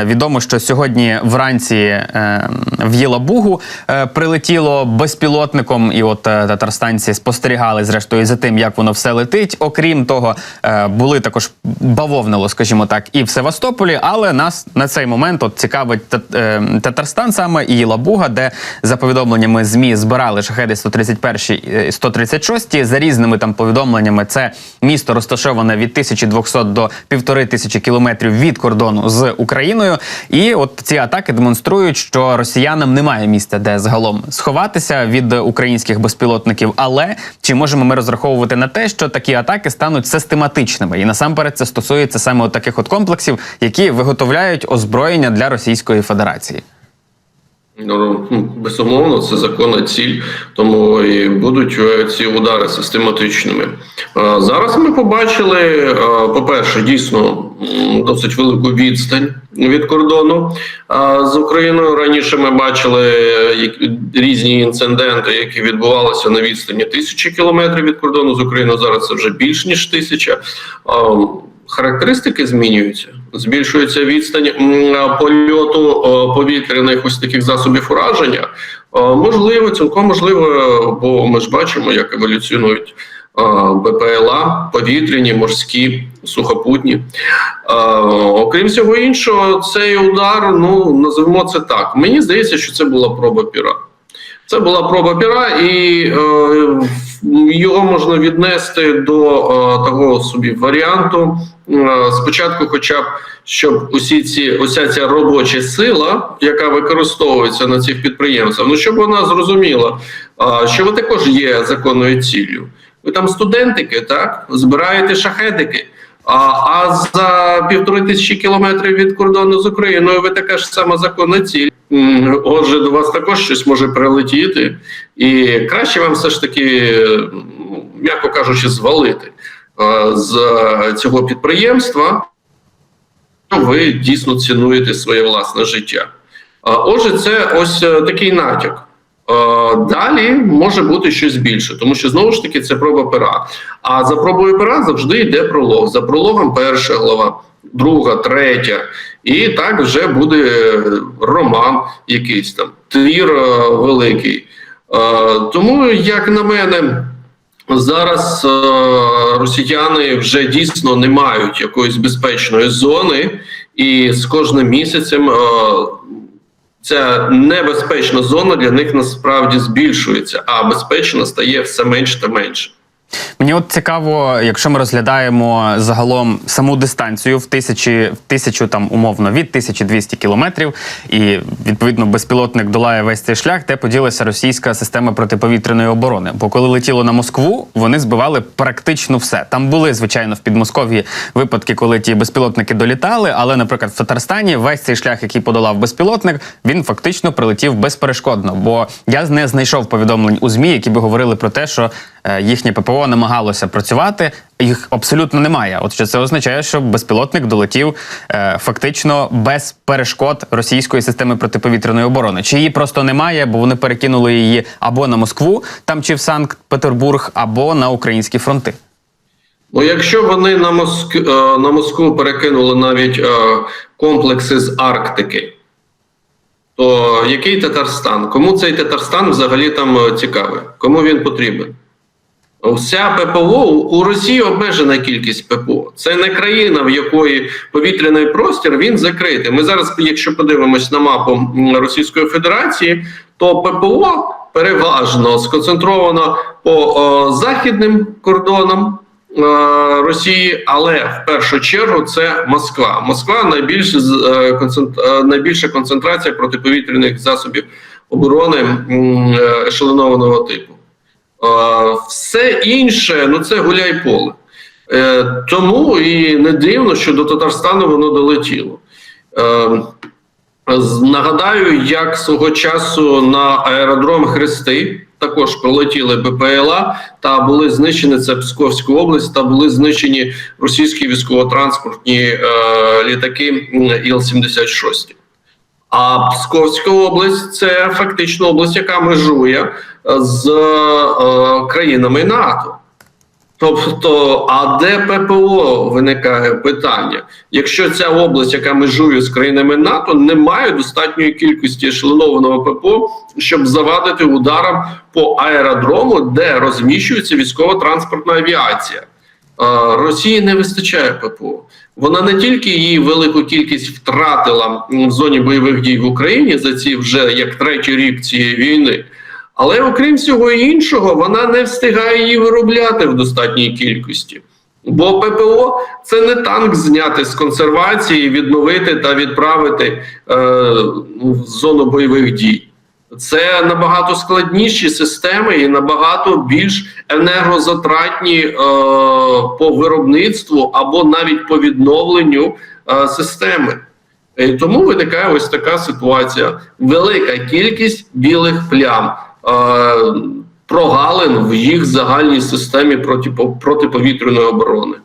Е, Відомо, що сьогодні вранці е, в Єлабугу е, прилетіло безпілотником, і от татарстанці спостерігали зрештою за тим, як воно все летить. Окрім того, були також бавовнило, скажімо так, і в Севастополі. Але нас на цей момент от цікавить Тат- Татарстан саме і Єлабуга, де за повідомленнями змі збирали шахеди 131 і 136. За різними там повідомленнями, це місто розташоване від 1200 до 1500 кілометрів від кордону з Україною. І от ці атаки демонструють, що росіянам немає місця, де загалом сховатися від українських безпілотників. Але чи можемо ми розраховувати на те, що такі атаки стануть систематичними? І насамперед це стосується саме от таких от комплексів, які виготовляють озброєння для Російської Федерації. Ну, безумовно, це законна ціль, тому і будуть е, ці удари систематичними. Е, Зараз ми побачили, е, по-перше, дійсно досить велику відстань від кордону з Україною. Раніше ми бачили е, різні інциденти, які відбувалися на відстані тисячі кілометрів від кордону з Україною. Зараз це вже більш ніж тисяча. Характеристики змінюються, збільшується відстань польоту повітряних ось таких засобів ураження. Можливо, цілком можливо, бо ми ж бачимо, як еволюціонують БПЛА, повітряні, морські, сухопутні. Окрім всього іншого, цей удар, ну називемо це так. Мені здається, що це була проба піра. Це була проба піра, і е, його можна віднести до е, того собі варіанту. Е, спочатку, хоча б щоб усі ці уся ця робоча сила, яка використовується на цих підприємствах, ну щоб вона зрозуміла, е, що ви також є законною ціллю. Ви там студентики, так збираєте шахедики. А, а за півтори тисячі кілометрів від кордону з Україною ви така ж сама законна ціль. Отже, до вас також щось може прилетіти, і краще вам все ж таки, ну, м'яко кажучи, звалити з цього підприємства. Ви дійсно цінуєте своє власне життя. Отже, це ось е, такий натяк. Е, Далі може бути щось більше, тому що знову ж таки це проба пера. А за пробою пера завжди йде пролог. За прологом перша глава, друга, третя. І так вже буде роман якийсь там, твір е, великий. Е, Тому, як на мене, зараз росіяни вже дійсно не мають якоїсь безпечної зони, і з кожним місяцем. Ця небезпечна зона для них насправді збільшується, а безпечна стає все менше та менше. Мені от цікаво, якщо ми розглядаємо загалом саму дистанцію в тисячі, в тисячу там умовно від 1200 кілометрів, і відповідно безпілотник долає весь цей шлях, де поділася російська система протиповітряної оборони. Бо коли летіло на Москву, вони збивали практично все. Там були звичайно в Підмосков'ї випадки, коли ті безпілотники долітали. Але, наприклад, в Татарстані весь цей шлях, який подолав безпілотник, він фактично прилетів безперешкодно. Бо я не знайшов повідомлень у змі, які би говорили про те, що їхнє ППО намагалося працювати. Їх абсолютно немає. От що це означає, що безпілотник долетів е, фактично без перешкод російської системи протиповітряної оборони. Чи її просто немає, бо вони перекинули її або на Москву, там чи в Санкт-Петербург, або на українські фронти. Ну, якщо вони на Моск... е, на Москву перекинули навіть е, комплекси з Арктики, то який Татарстан? Кому цей Татарстан взагалі там е, цікавий? Кому він потрібен? Вся ППО у Росії обмежена кількість ППО. Це не країна, в якої повітряний простір він закритий. Ми зараз, якщо подивимось на мапу Російської Федерації, то ППО переважно сконцентровано по о, західним кордонам е, Росії, але в першу чергу це Москва. Москва найбільш з- е, найбільша концентрація протиповітряних засобів оборони е, ешелонованого типу. Все інше, ну це гуляй поле. Е, Тому і не дивно, що до Татарстану воно долетіло. Е, Нагадаю, як свого часу на аеродром Хрести також пролетіли БПЛА та були знищені це Псковська область, та були знищені російські військово-транспортні е, літаки м, Іл-76. А Псковська область це фактично область, яка межує з е, країнами НАТО. Тобто, а де ППО виникає питання? Якщо ця область, яка межує з країнами НАТО, не має достатньої кількості ешелонованого ППО, щоб завадити ударам по аеродрому, де розміщується військово-транспортна авіація. Росії не вистачає ППО. Вона не тільки її велику кількість втратила в зоні бойових дій в Україні за ці вже як третій рік цієї війни. Але окрім всього іншого, вона не встигає її виробляти в достатній кількості. Бо ППО це не танк зняти з консервації, відновити та відправити е, в зону бойових дій. Це набагато складніші системи і набагато більш енергозатратні е, по виробництву або навіть по відновленню е, системи. І тому виникає ось така ситуація: велика кількість білих плям, е, прогалин в їх загальній системі протипо- протиповітряної оборони.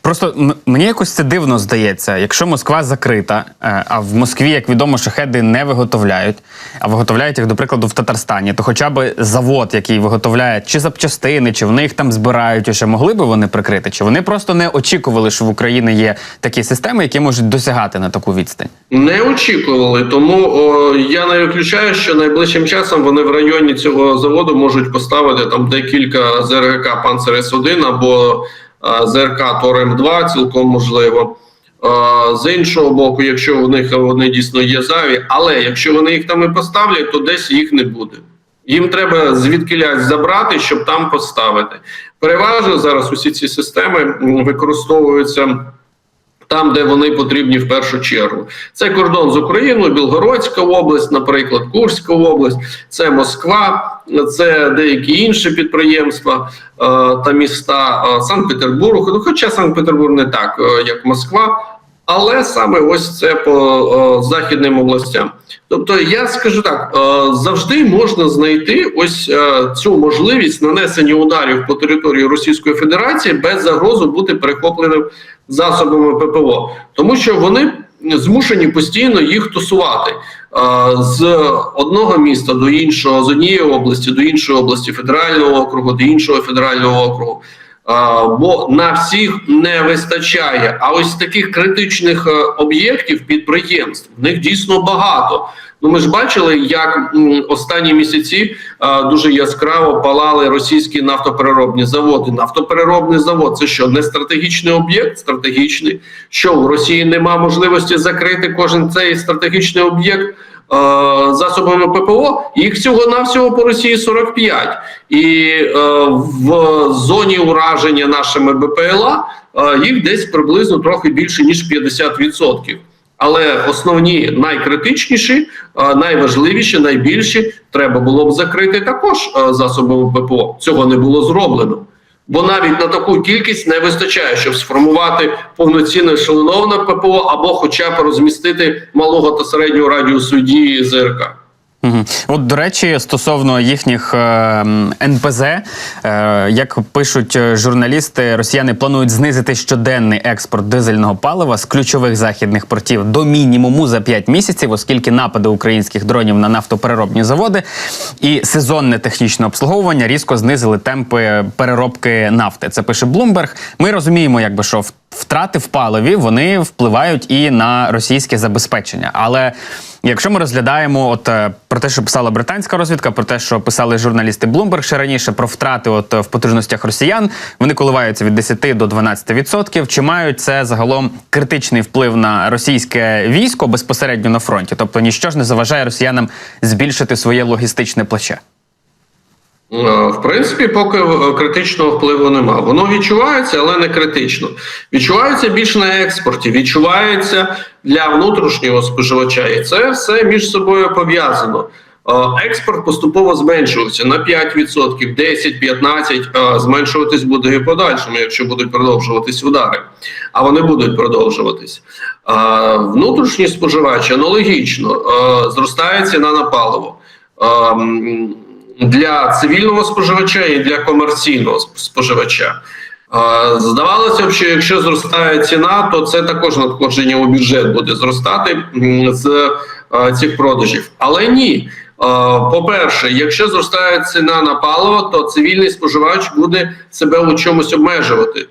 Просто мені якось це дивно здається. Якщо Москва закрита, е, а в Москві, як відомо, шахеди не виготовляють, а виготовляють їх, до прикладу, в Татарстані, то хоча б завод, який виготовляє чи запчастини, чи вони їх там збирають, ще могли би вони прикрити, чи вони просто не очікували, що в Україні є такі системи, які можуть досягати на таку відстань. Не очікували, тому о, я не виключаю, що найближчим часом вони в районі цього заводу можуть поставити там декілька ЗРК Панцер С1 або ЗРК Торем 2 цілком можливо. З іншого боку, якщо у них вони дійсно є зайві, але якщо вони їх там і поставлять, то десь їх не буде. Їм треба звідкилясь забрати, щоб там поставити. Переважно зараз усі ці системи використовуються там, де вони потрібні в першу чергу. Це кордон з Україною, Білгородська область, наприклад, Курська область, це Москва, це деякі інші підприємства е, та міста е, Санкт-Петербург. Ну, хоча Санкт-Петербург не так, е, як Москва. Але саме ось це по західним областям. Тобто, я скажу так: завжди можна знайти ось цю можливість нанесення ударів по території Російської Федерації без загрози бути перехопленим засобами ППО, тому що вони змушені постійно їх тусувати з одного міста до іншого, з однієї області до іншої області, федерального округу до іншого федерального округу. Бо на всіх не вистачає. А ось таких критичних е, об'єктів підприємств в них дійсно багато. Ну, ми ж бачили, як останні місяці е, дуже яскраво палали російські нафтопереробні заводи. Нафтопереробний завод це що не стратегічний об'єкт? Стратегічний, що в Росії нема можливості закрити кожен цей стратегічний об'єкт. Е, Засобами ППО їх всього навсього по Росії 45. і е, в зоні ураження нашими БПЛА е, їх десь приблизно трохи більше ніж 50%. Але основні найкритичніші, найважливіші, найбільші треба було б закрити також засобами ППО. Цього не було зроблено. Бо навіть на таку кількість не вистачає, щоб сформувати повноцінне ешелоноване ППО або хоча б розмістити малого та середнього радіусу дії ЗРК. От, до речі, стосовно їхніх е, НПЗ, е, як пишуть е, журналісти, росіяни планують знизити щоденний експорт дизельного палива з ключових західних портів до мінімуму за 5 місяців, оскільки напади українських дронів на нафтопереробні заводи і сезонне технічне обслуговування різко знизили темпи переробки нафти. Це пише Bloomberg. Ми розуміємо, якби що в- втрати в паливі вони впливають і на російське забезпечення. Але якщо ми розглядаємо от е, про те, що писала британська розвідка, про те, що писали журналісти Bloomberg ще раніше, про втрати от е, в потужностях росіян, вони коливаються від 10 до 12 відсотків. Чи мають це загалом критичний вплив на російське військо безпосередньо на фронті? Тобто ніщо ж не заважає росіянам збільшити своє логістичне плече. Е, В принципі, поки е, критичного впливу нема. Воно відчувається, але не критично. Відчувається більше на експорті, відчувається для внутрішнього споживача, і це все між собою пов'язано. Е, Експорт поступово зменшується на 5%, 10, 15, е, зменшуватись буде і подальшому, якщо будуть продовжуватись удари. А вони будуть продовжуватись. Е, Внутрішній споживач аналогічно зростає ціна на паливо. Для цивільного споживача і для комерційного споживача. Здавалося б, що якщо зростає ціна, то це також надходження у бюджет буде зростати з цих продажів. Але ні, По-перше, якщо зростає ціна на паливо, то цивільний споживач буде себе у чомусь обмежувати,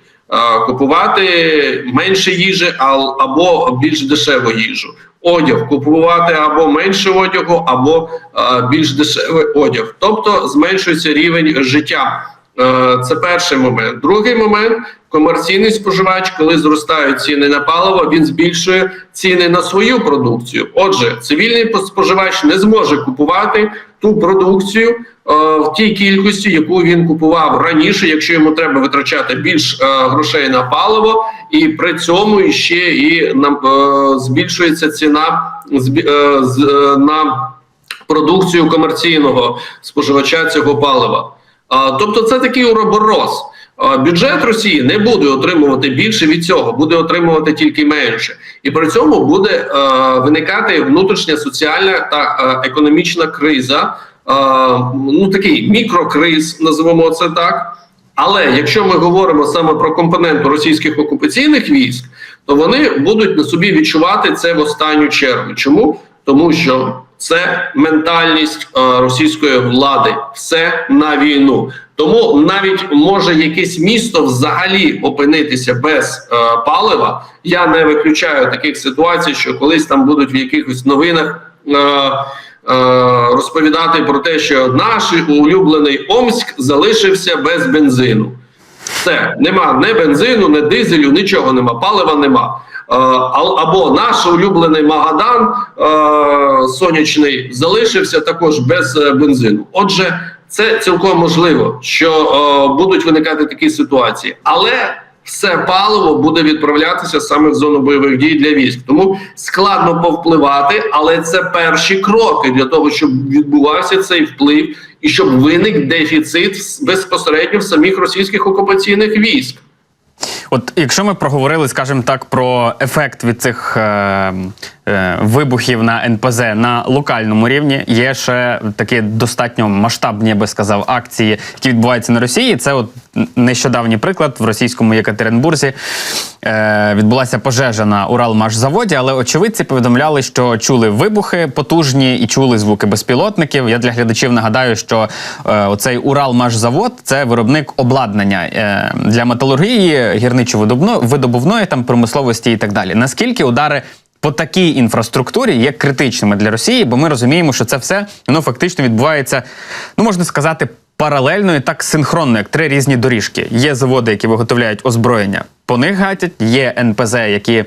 купувати менше їжі або більш дешеву їжу. Одяг купувати або менше одягу, або е, більш дешевий одяг. Тобто зменшується рівень життя. Е, Це перший момент. Другий момент комерційний споживач, коли зростають ціни на паливо, він збільшує ціни на свою продукцію. Отже, цивільний споживач не зможе купувати ту продукцію е, в тій кількості, яку він купував раніше, якщо йому треба витрачати більш е, грошей на паливо, і при цьому ще і збільшується ціна на продукцію комерційного споживача цього палива. Тобто, це такий уроборос. Бюджет Росії не буде отримувати більше від цього, буде отримувати тільки менше, і при цьому буде виникати внутрішня соціальна та економічна криза, ну такий мікрокриз, називаємо це так. Але якщо ми говоримо саме про компоненту російських окупаційних військ, то вони будуть на собі відчувати це в останню чергу. Чому? Тому що це ментальність е, російської влади, все на війну. Тому навіть може якесь місто взагалі опинитися без е, палива. Я не виключаю таких ситуацій, що колись там будуть в якихось новинах. Е, е, Розповідати про те, що наш улюблений Омськ залишився без бензину. Все, нема ні бензину, ні дизелю, нічого нема, палива нема. Е, або наш улюблений Магадан е, сонячний залишився також без е, бензину. Отже, це цілком можливо, що будуть виникати такі ситуації, але все паливо буде відправлятися саме в зону бойових дій для військ. Тому складно повпливати, але це перші кроки для того, щоб відбувався цей вплив і щоб виник дефіцит безпосередньо в самих російських окупаційних військ. От якщо ми проговорили, скажімо так, про ефект від цих е, вибухів на НПЗ на локальному рівні, є ще такі достатньо масштабні, я би сказав, акції, які відбуваються на Росії. Це от нещодавній приклад в російському Єкатеринбурзі. Е, відбулася пожежа на Уралмашзаводі, але очевидці повідомляли, що чули вибухи потужні і чули звуки безпілотників. Я для глядачів нагадаю, що е, оцей Уралмашзавод це виробник обладнання е, для металургії, гірничо-видобувної там промисловості і так далі. Наскільки удари по такій інфраструктурі є критичними для Росії, бо ми розуміємо, що це все воно фактично відбувається, ну можна сказати. Паралельно і так синхронно, як три різні доріжки. Є заводи, які виготовляють озброєння, по них гатять, є НПЗ, які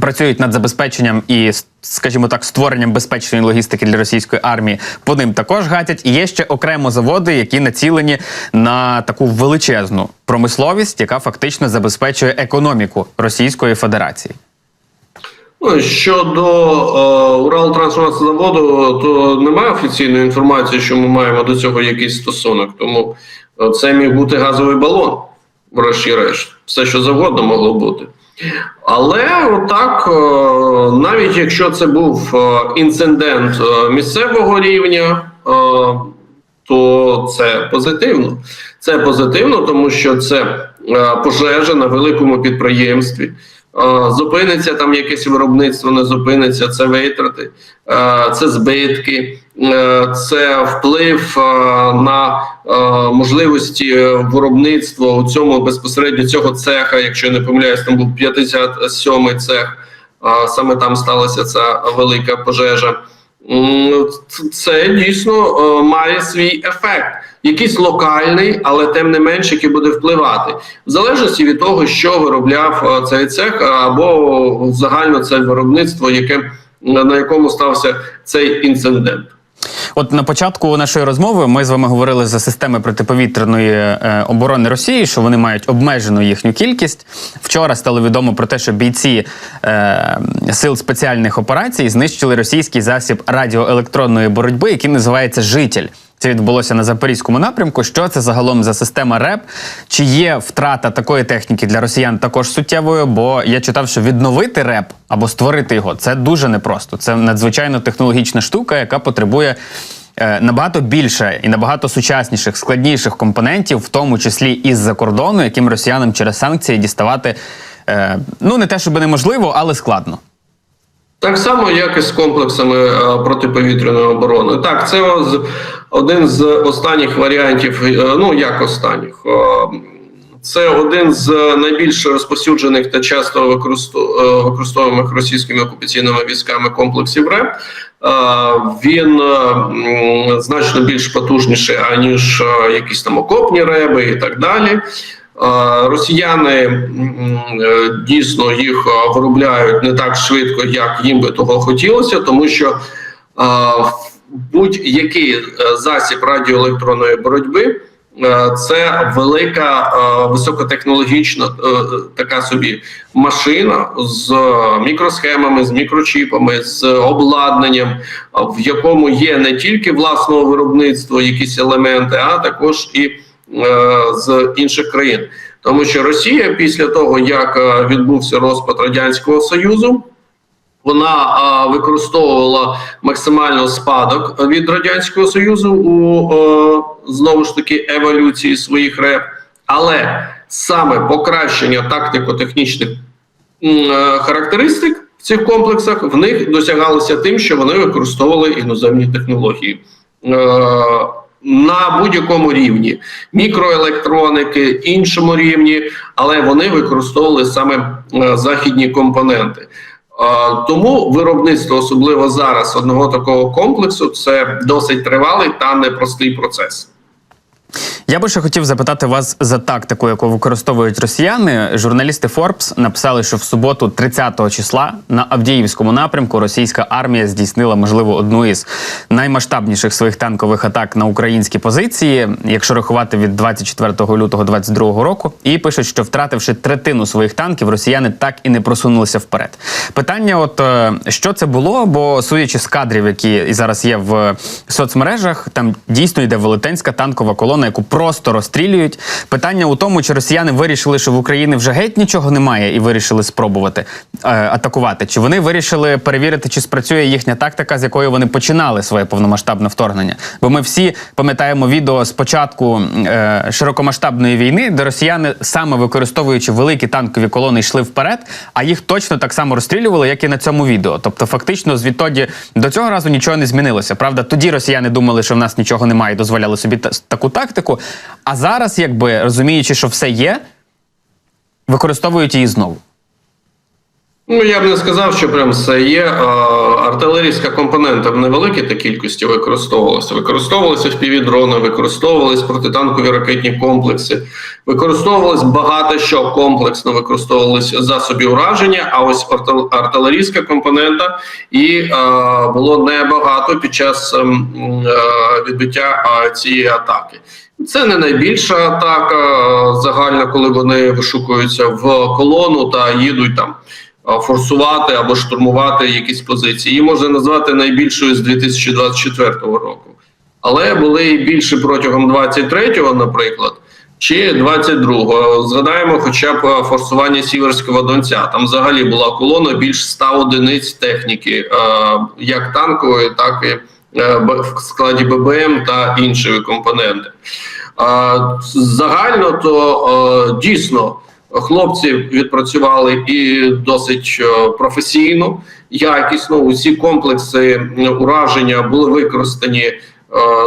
працюють над забезпеченням і, скажімо так, створенням безпечної логістики для російської армії. По ним також гатять. І є ще окремо заводи, які націлені на таку величезну промисловість, яка фактично забезпечує економіку Російської Федерації. Ну, щодо е, Уралтрансмасозаводу, то немає офіційної інформації, що ми маємо до цього якийсь стосунок. Тому е, це міг бути газовий балон, врешті-решт. Все, що завгодно могло бути. Але отак, е, навіть якщо це був е, інцидент місцевого рівня, то це позитивно. Це позитивно, тому що це пожежа на великому підприємстві. Е, Зупиниться там якесь виробництво, не зупиниться, це витрати, е, це збитки, е, це вплив на можливості виробництва у цьому безпосередньо цього цеха. Якщо не помиляюсь, там був 57-й цех. Саме там сталася ця велика пожежа. Це дійсно має свій ефект, якийсь локальний, але тим не менш, який буде впливати, в залежності від того, що виробляв е, цей цех, або загально це виробництво, яке на якому стався цей інцидент. От на початку нашої розмови ми з вами говорили за системи протиповітряної е, оборони Росії, що вони мають обмежену їхню кількість. Вчора стало відомо про те, що бійці е, сил спеціальних операцій знищили російський засіб радіоелектронної боротьби, який називається Житель. Це відбулося на запорізькому напрямку. Що це загалом за система РЕП? Чи є втрата такої техніки для росіян також суттєвою? Бо я читав, що відновити РЕП або створити його це дуже непросто. Це надзвичайно технологічна штука, яка потребує е, набагато більше і набагато сучасніших, складніших компонентів, в тому числі із-за кордону, яким росіянам через санкції діставати е, ну не те, щоб неможливо, але складно. Так само, як і з комплексами е, протиповітряної оборони. Так, це один з останніх варіантів. е, Ну як останніх, це один з найбільш розповсюджених та часто е, використовуваних російськими окупаційними військами комплексів РЕП. Він значно більш потужніший аніж якісь там окопні реби і так далі. Е, Росіяни е, дійсно їх е, виробляють не так швидко, як їм би того хотілося, тому що будь-який засіб радіоелектронної боротьби. Це велика високотехнологічна така собі машина з мікросхемами, з мікрочіпами, з обладнанням, в якому є не тільки власного виробництва якісь елементи, а також і з інших країн. Тому що Росія після того, як е, відбувся розпад радянського союзу, вона а, використовувала максимально спадок від радянського союзу у е, знову ж таки еволюції своїх реп, але саме покращення тактико-технічних е, характеристик в цих комплексах в них досягалося тим, що вони використовували іноземні технології. Е, на будь-якому рівні мікроелектроники, іншому рівні, але вони використовували саме е, західні компоненти. Е, Тому виробництво, особливо зараз, одного такого комплексу, це досить тривалий та непростий процес. Я би ще хотів запитати вас за тактику, яку використовують росіяни. Журналісти Forbes написали, що в суботу, 30 числа, на Авдіївському напрямку російська армія здійснила, можливо, одну із наймасштабніших своїх танкових атак на українські позиції, якщо рахувати від 24 лютого 2022 року, і пишуть, що втративши третину своїх танків, росіяни так і не просунулися вперед. Питання: от е, що це було? Бо судячи з кадрів, які зараз є в соцмережах, там дійсно йде велетенська танкова колона, яку просто розстрілюють. Питання у тому, чи росіяни вирішили, що в Україні вже геть нічого немає, і вирішили спробувати е, атакувати. Чи вони вирішили перевірити, чи спрацює їхня тактика, з якої вони починали своє повномасштабне вторгнення? Бо ми всі пам'ятаємо відео з початку е, широкомасштабної війни, де росіяни саме використовуючи великі танкові колони, йшли вперед, а їх точно так само розстрілювали, як і на цьому відео. Тобто, фактично, звідтоді до цього разу нічого не змінилося. Правда, тоді росіяни думали, що в нас нічого немає, і дозволяли собі таку тактику. А зараз, якби розуміючи, що все є, використовують її знову. Ну я б не сказав, що прям все є. Артилерійська компонента в невеликій та кількості використовувалася. Використовувалися впівдрони, використовувалися протитанкові ракетні комплекси, використовувалось багато що комплексно, використовувалися засоби ураження. А ось артилерійська компонента і е, було небагато під час ем, е, відбиття цієї атаки. Це не найбільша атака загальна, коли вони вишукуються в колону та їдуть там форсувати або штурмувати якісь позиції. Її можна назвати найбільшою з 2024 року. Але були і більше протягом 23-го, наприклад, чи 22-го. Згадаємо хоча б форсування Сіверського Донця. Там взагалі була колона більш 100 одиниць техніки, як танкової, так і в складі ББМ та інші компоненти. Загально то дійсно хлопці відпрацювали і досить е, професійно, якісно. Усі комплекси ураження були використані е,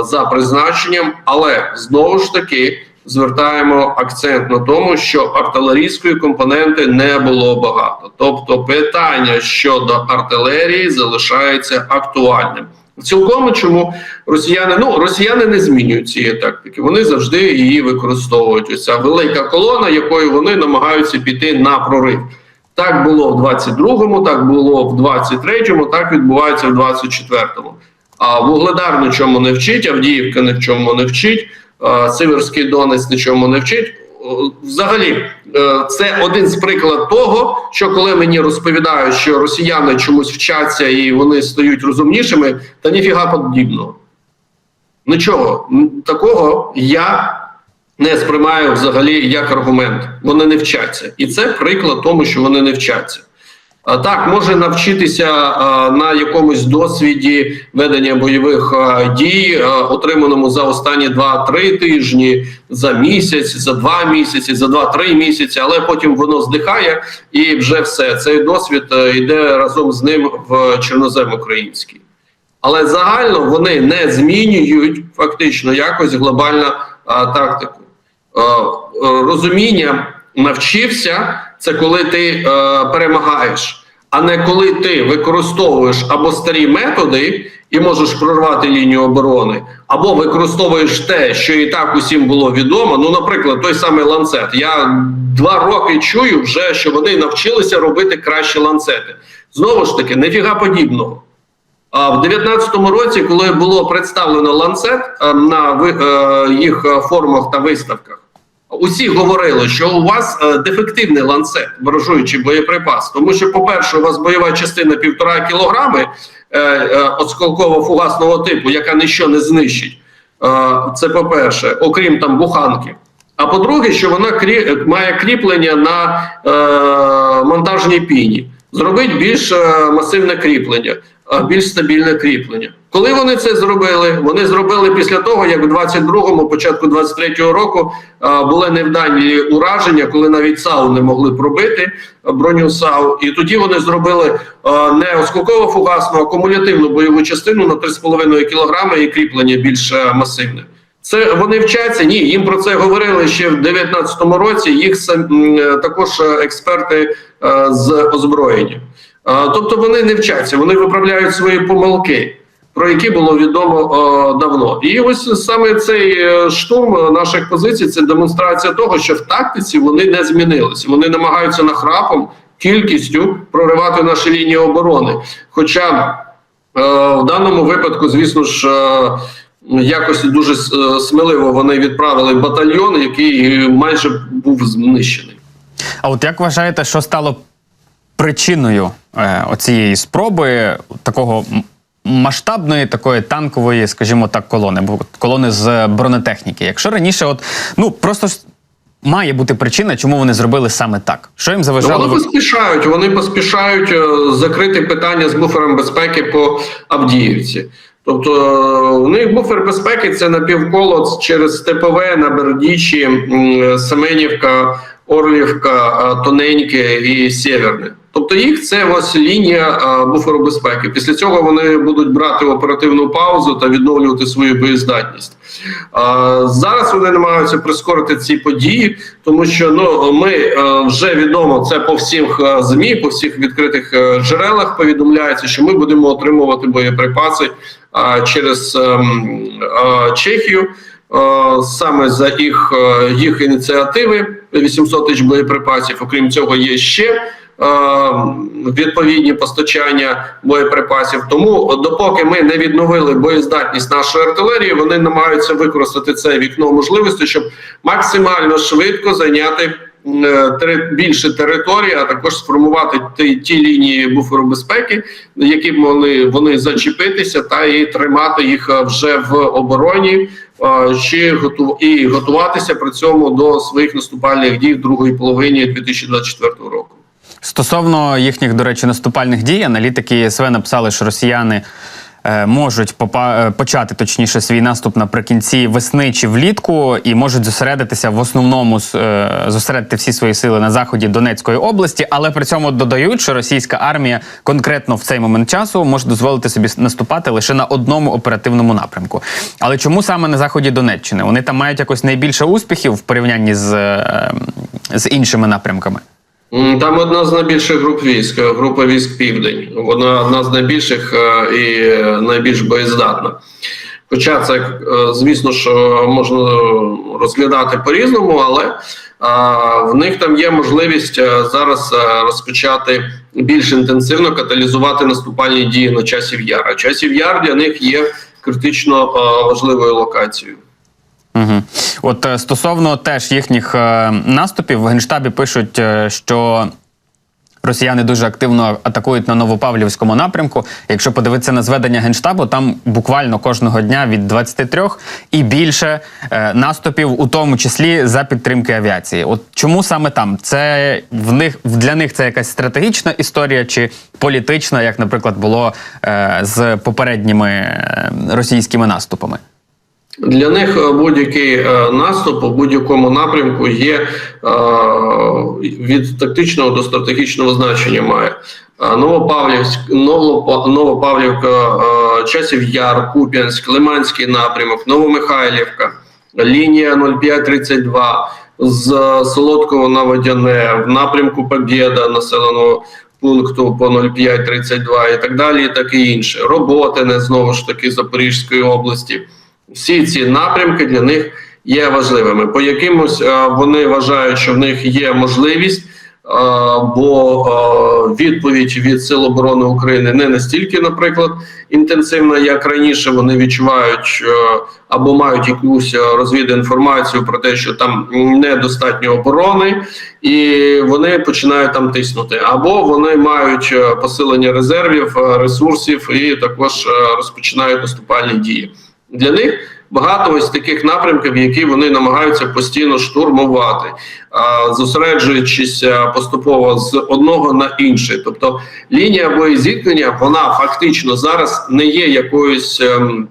за призначенням, але знову ж таки звертаємо акцент на тому, що артилерійської компоненти не було багато. Тобто, питання щодо артилерії залишається актуальним. Цілком чому росіяни ну росіяни не змінюють цієї тактики. Вони завжди її використовують. Ось ця велика колона, якою вони намагаються піти на прорив. Так було в 22-му, так було в 23-му, так відбувається в 24-му. А Вугледар нічому не вчить, Авдіївка ні в чому не вчить, Сиверський Донець нічому не вчить. Взагалі, е, це один з приклад того, що коли мені розповідають, що росіяни чомусь вчаться і вони стають розумнішими, та ніфіга подібного. Нічого такого я не сприймаю взагалі як аргумент. Вони не вчаться, і це приклад тому, що вони не вчаться. А, Так, може навчитися на якомусь досвіді ведення бойових дій, отриманому за останні 2-3 тижні, за місяць, за два місяці, за 2-3 місяці, але потім воно здихає і вже все. Цей досвід е, йде разом з ним в чорнозем український. Але загально вони не змінюють фактично якось глобально а, тактику. Е, е, розуміння навчився це коли ти е, перемагаєш, а не коли ти використовуєш або старі методи і можеш прорвати лінію оборони, або використовуєш те, що і так усім було відомо. Ну, наприклад, той самий ланцет. Я два роки чую вже, що вони навчилися робити кращі ланцети. Знову ж таки, нефіга подібного. А в 19-му році, коли було представлено ланцет е, на е, їх е, форумах та виставках, усі говорили, що у вас е, дефективний ланцет, ворожуючий боєприпас. Тому що, по-перше, у вас бойова частина півтора кілограми е, е, осколково-фугасного типу, яка ніщо не знищить. Це по-перше, окрім там буханки. А по-друге, що вона крі... має кріплення на е, монтажній піні. Зробить більш масивне кріплення, більш стабільне кріплення. Коли вони це зробили? Вони зробили після того, як у 22-му, початку 23-го року були невдалі ураження, коли навіть САУ не могли пробити броню САУ. І тоді вони зробили не осколково-фугасну, а кумулятивну бойову частину на 3,5 кг і кріплення більш е, масивне. Це вони вчаться? Ні, їм про це говорили ще в 19-му році. Їх сам- е, також е, експерти з озброєння. Тобто вони не вчаться, вони виправляють свої помилки, про які було відомо е, давно. І ось саме цей е, штурм наших позицій це демонстрація того, що в тактиці вони не змінилися. Вони намагаються нахрапом, кількістю проривати наші лінії оборони. Хоча Е, В даному випадку, звісно ж, якось дуже сміливо вони відправили батальйон, який майже був знищений. А от як вважаєте, що стало причиною е, оцієї спроби такого масштабної, такої танкової, скажімо так, колони, колони з бронетехніки? Якщо раніше, от ну просто має бути причина, чому вони зробили саме так? Що їм Ну, заважало? Вони поспішають, вони поспішають е, закрити питання з буфером безпеки по Авдіївці. Тобто е, у них буфер безпеки це напівколо через Степове, Набердічі, м, Семенівка, Орлівка, е, Тоненьке і Сєверне. Тобто їх це ось лінія буферу безпеки. Після цього вони будуть брати оперативну паузу та відновлювати свою боєздатність. Зараз вони намагаються прискорити ці події, тому що ну ми е, вже відомо це по всіх е, змі, по всіх відкритих е, джерелах повідомляється, що ми будемо отримувати боєприпаси через ем, Чехію. Саме за їх, їх ініціативи 800 тисяч боєприпасів. Окрім цього, є ще відповідні постачання боєприпасів. Тому допоки ми не відновили боєздатність нашої артилерії, вони намагаються використати це вікно можливості, щоб максимально швидко зайняти е, більше території, а також сформувати ті, ті лінії буферу безпеки, які могли вони зачепитися, та і тримати їх е, вже в обороні. е, Чи готу і готуватися при цьому до своїх наступальних дій в другій половині 2024 року. Стосовно їхніх, до речі, наступальних дій, аналітики СВ написали, що росіяни е, можуть попа- е, почати точніше свій наступ наприкінці весни чи влітку, і можуть зосередитися в основному е, зосередити всі свої сили на заході Донецької області, але при цьому додають, що російська армія конкретно в цей момент часу може дозволити собі наступати лише на одному оперативному напрямку. Але чому саме на заході Донеччини? Вони там мають якось найбільше успіхів в порівнянні з, з іншими напрямками. Там одна з найбільших груп військ, е, група військ Південь. Вона одна з найбільших е, і найбільш боєздатна. Хоча це, е, звісно, що можна розглядати по-різному, але в них там є можливість зараз розпочати більш інтенсивно каталізувати наступальні дії на часів яра. Часів яр для них є критично важливою локацією. Угу. От е, стосовно теж їхніх е, наступів в генштабі пишуть, е, що Росіяни дуже активно атакують на Новопавлівському напрямку. Якщо подивитися на зведення генштабу, там буквально кожного дня від 23 і більше наступів, у тому числі за підтримки авіації. От чому саме там? Це в них для них це якась стратегічна історія чи політична, як, наприклад, було з попередніми російськими наступами? Для них е, будь-який е, наступ у будь-якому напрямку є е, від тактичного до стратегічного значення має. Новопавлівськ, Новопа- Новопавлівка, Часів Яр, Куп'янськ, Лиманський напрямок, Новомихайлівка, лінія 0532 з Солодкого на Водяне, в напрямку Побєда населеного пункту по 0532 і так далі, і таке інше. Роботине знову ж таки Запорізької області. Всі ці напрямки для них є важливими. По якимось е, вони вважають, що в них є можливість, е, бо е, відповідь від Сил оборони України не настільки, наприклад, інтенсивна, як раніше. Вони відчувають або мають якусь е, розвідінформацію про те, що там недостатньо оборони, і вони починають там тиснути, або вони мають посилення резервів, ресурсів і також розпочинають наступальні дії. Для них багато ось таких напрямків, які вони намагаються постійно штурмувати, зосереджуючись поступово з одного на інше. Тобто лінія боєзіткнення, вона фактично зараз не є якоюсь ем,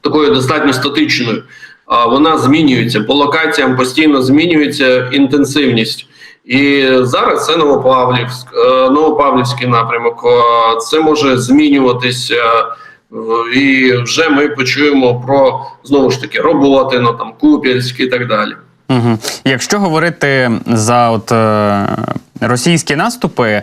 такою достатньо статичною. Вона змінюється по локаціям, постійно змінюється інтенсивність. І зараз це Новопавлівськ, е, Новопавлівський напрямок. Е, Це може змінюватися. І вже ми почуємо про знову ж таки роботи, ну там Куп'янськ і так далі. Угу. Якщо говорити за от, е, російські наступи,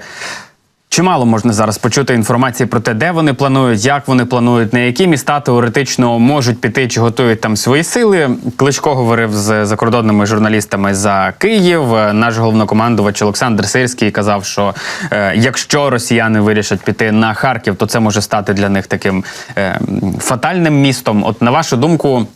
чимало можна зараз почути інформації про те, де вони планують, як вони планують, на які міста теоретично можуть піти чи готують там свої сили. Кличко говорив з закордонними журналістами за Київ. Наш головнокомандувач Олександр Сирський казав, що е, якщо росіяни вирішать піти на Харків, то це може стати для них таким е, фатальним містом. От на вашу думку.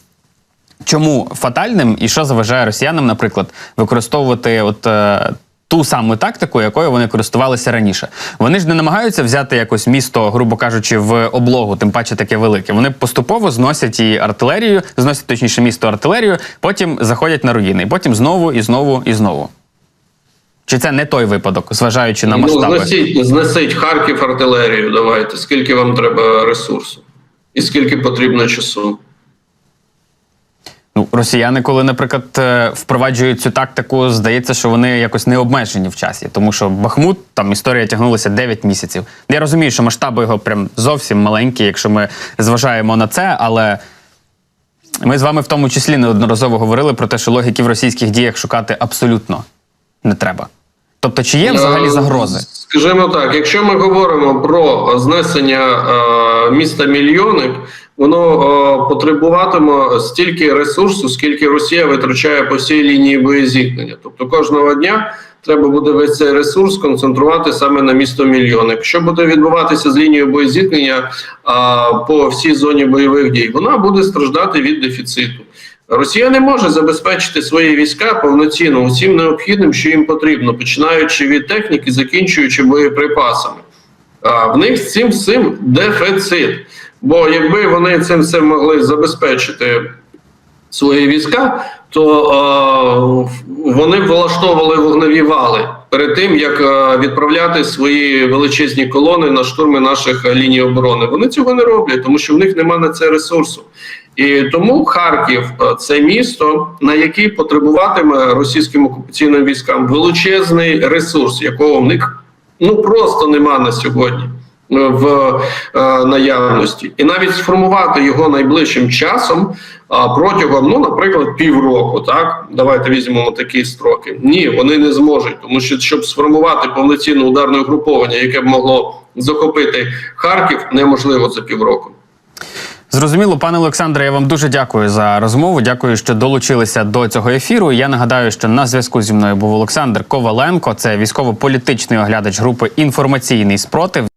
Чому фатальним і що заважає росіянам, наприклад, використовувати от е, ту саму тактику, якою вони користувалися раніше? Вони ж не намагаються взяти якось місто, грубо кажучи, в облогу, тим паче таке велике. Вони поступово зносять і артилерію, зносять точніше місто артилерію, потім заходять на руїни, і потім знову і знову і знову. Чи це не той випадок, зважаючи на Ну, масштаби? знесіть, знесіть Харків артилерію. Давайте. Скільки вам треба ресурсу? І скільки потрібно часу? Ну, росіяни, коли, наприклад, е, впроваджують цю тактику, здається, що вони якось не обмежені в часі, тому що Бахмут там історія тягнулася 9 місяців. Я розумію, що масштаби його прям зовсім маленькі, якщо ми зважаємо на це, але ми з вами в тому числі неодноразово говорили про те, що логіки в російських діях шукати абсолютно не треба. Тобто, чи є взагалі Е, загрози? Скажімо так, якщо ми говоримо про знесення е, міста Мільйоник, воно е, потребуватиме стільки ресурсу, скільки Росія витрачає по всій лінії боєзіткнення. Тобто кожного дня треба буде весь цей ресурс концентрувати саме на місто Мільйоник. Що буде відбуватися з лінією боєзіткнення по всій зоні бойових дій? Вона буде страждати від дефіциту. Росія не може забезпечити свої війська повноцінно усім необхідним, що їм потрібно, починаючи від техніки, закінчуючи боєприпасами. А в них з цим всім дефіцит. Бо якби вони цим всім могли забезпечити свої війська, то е, вони влаштовували вогневі вали перед тим, як е, відправляти свої величезні колони на штурми наших ліній оборони. Вони цього не роблять, тому що в них немає на це ресурсу. І тому Харків е, це місто, на який потребуватиме російським окупаційним військам величезний ресурс, якого в них ну просто нема на сьогодні е, в е, наявності, і навіть сформувати його найближчим часом а, протягом, ну, наприклад, півроку. Так, давайте візьмемо такі строки. Ні, вони не зможуть, тому що щоб сформувати повноцінне ударне угруповання, яке б могло захопити Харків, неможливо за півроку. Зрозуміло, пане Олександре, я вам дуже дякую за розмову. Дякую, що долучилися до цього ефіру. Я нагадаю, що на зв'язку зі мною був Олександр Коваленко, це військово-політичний оглядач групи інформаційний спротив.